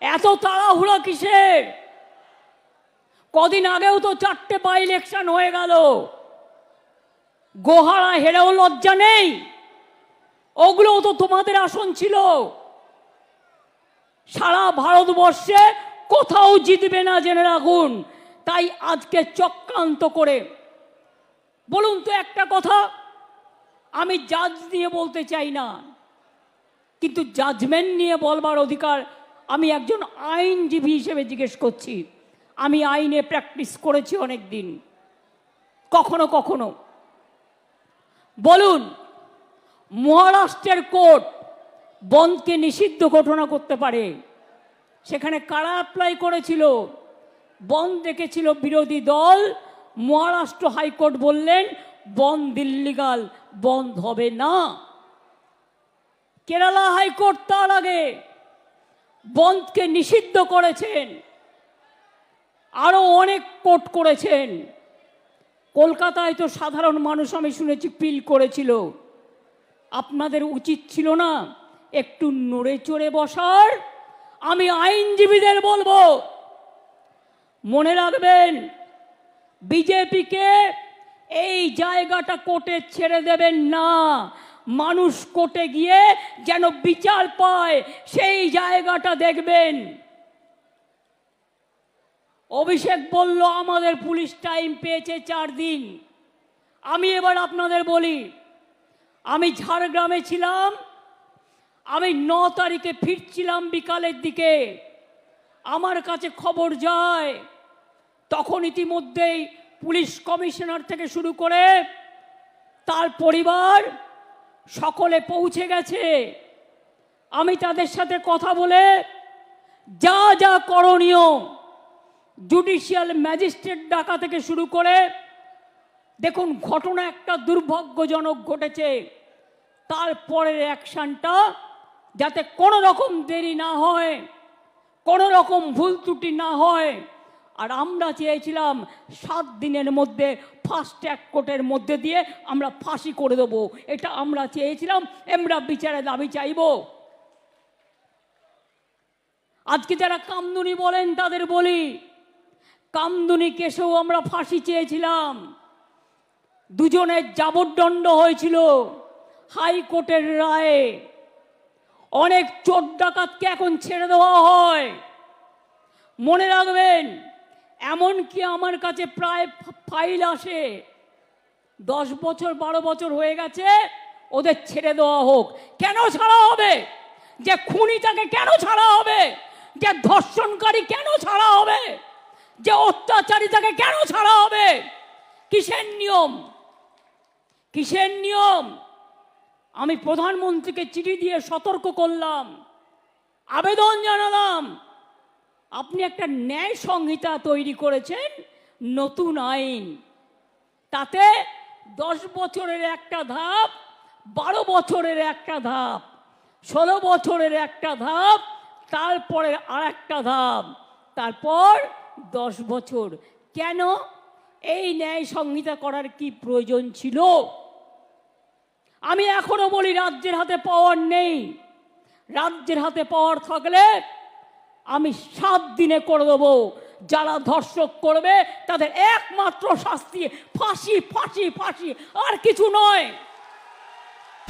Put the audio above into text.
এত তাড়াহুড়ো কিসের? কদিন আগেও তো চারটে বাই ইলেকশন হয়ে গেল। গোহারা হেরেও লজ্জা নেই। ওগুলোও তো তোমাদের আসন ছিল। সারা ভারতবর্ষে কোথাও জিতবে না জেনে রাখুন। তাই আজকে চক্রান্ত করে। বলুন তো একটা কথা, আমি জাজ দিয়ে বলতে চাই না। কিন্তু জাজমেন্ট নিয়ে বলবার অধিকার আমি একজন আইনজীবী হিসেবে জিজ্ঞেস করছি। আমি আইনে প্র্যাকটিস করেছি অনেক দিন কখনো কখনো। বলুন, মহারাষ্ট্রের কোর্ট বনকে নিষিদ্ধ ঘোষণা করতে পারে। সেখানে কারা অ্যাপ্লাই করেছিল? বন দেখেছিল বিরোধী দল। মহারাষ্ট্র হাইকোর্ট বললেন, বন দিল্লিগাল বন্ধ হবে না। কেরালা হাইকোর্ট তার আগে বন্ধকে নিষিদ্ধ করেছেন। আরও অনেক কোর্ট করেছেন। কলকাতায় তো সাধারণ মানুষ, আমি শুনেছি পিল করেছিল। আপনাদের উচিত ছিল না একটু নড়ে চড়ে বসার? আমি আইনজীবীদের বলব, মনে রাখবেন, বিজেপিকে এই জায়গাটা কোর্টে ছেড়ে দেবেন না। মানুষ কোর্টে গিয়ে যেন বিচার পায়, সেই জায়গাটা দেখবেন। অভিষেক বলল, আমাদের পুলিশ টাইম পেয়েছে চার দিন। আমি এবার আপনাদের বলি, আমি ঝাড়গ্রামে ছিলাম, আমি ন তারিখে ফিরছিলাম বিকালের দিকে। আমার কাছে খবর যায়, তখন ইতিমধ্যেই পুলিশ কমিশনার থেকে শুরু করে তার পরিবার সকলে পৌঁছে গেছে। আমি তাদের সাথে কথা বলে যা যা করণীয় জুডিশিয়াল ম্যাজিস্ট্রেট ডাকা থেকে শুরু করে, দেখুন ঘটনা একটা দুর্ভাগ্যজনক ঘটেছে। তারপরের অ্যাকশানটা যাতে কোনো রকম দেরি না হয়, কোনো রকম ভুল ত্রুটি না হয় আর আমরা চেয়েছিলাম সাত দিনের মধ্যে ফাস্ট ট্র্যাক কোর্টের মধ্যে দিয়ে আমরা ফাঁসি করে দেবো। এটা আমরা চেয়েছিলাম, আমরা বিচারে দাবি চাইব। আজকে যারা কামদুনি বলেন তাদের বলি, কামদুনি কেসেও আমরা ফাঁসি চেয়েছিলাম। দুজনের যাবজ্দণ্ড হয়েছিল হাইকোর্টের রায়ে। অনেক চোর ডাকাতকে এখন ছেড়ে দেওয়া হয়। মনে রাখবেন এমনকি আমার কাছে প্রায় ফাইল আসে। দশ বছর, বারো বছর হয়ে গেছে, ওদের ছেড়ে দেওয়া হোক। কেন ছাড়া হবে? যে খুনি তাকে কেন ছাড়া হবে? যে ধর্ষণকারী কেন ছাড়া হবে? যে অত্যাচারী তাকে কেন ছাড়া হবে? কিসের নিয়ম? কিসের নিয়ম? আমি প্রধানমন্ত্রীকে চিঠি দিয়ে সতর্ক করলাম, আবেদন জানালাম আপনি একটা ন্যায় সংহিতা তৈরি করেছেন নতুন আইন। তাতে দশ বছরের একটা ধাপ, বারো বছরের একটা ধাপ, ষোলো বছরের একটা ধাপ, তারপরে আর একটা ধাপ, তারপর দশ বছর। কেন? এই ন্যায় সংহিতা করার কি প্রয়োজন ছিল? আমি এখনও বলি, রাজ্যের হাতে পাওয়ার নেই। রাজ্যের হাতে পাওয়ার থাকলে আমি সাত দিনে করে দেবো। যারা ধর্ষক করবে, তাদের একমাত্র শাস্তি, ফাঁসি ফাঁসি ফাঁসি, আর কিছু নয়।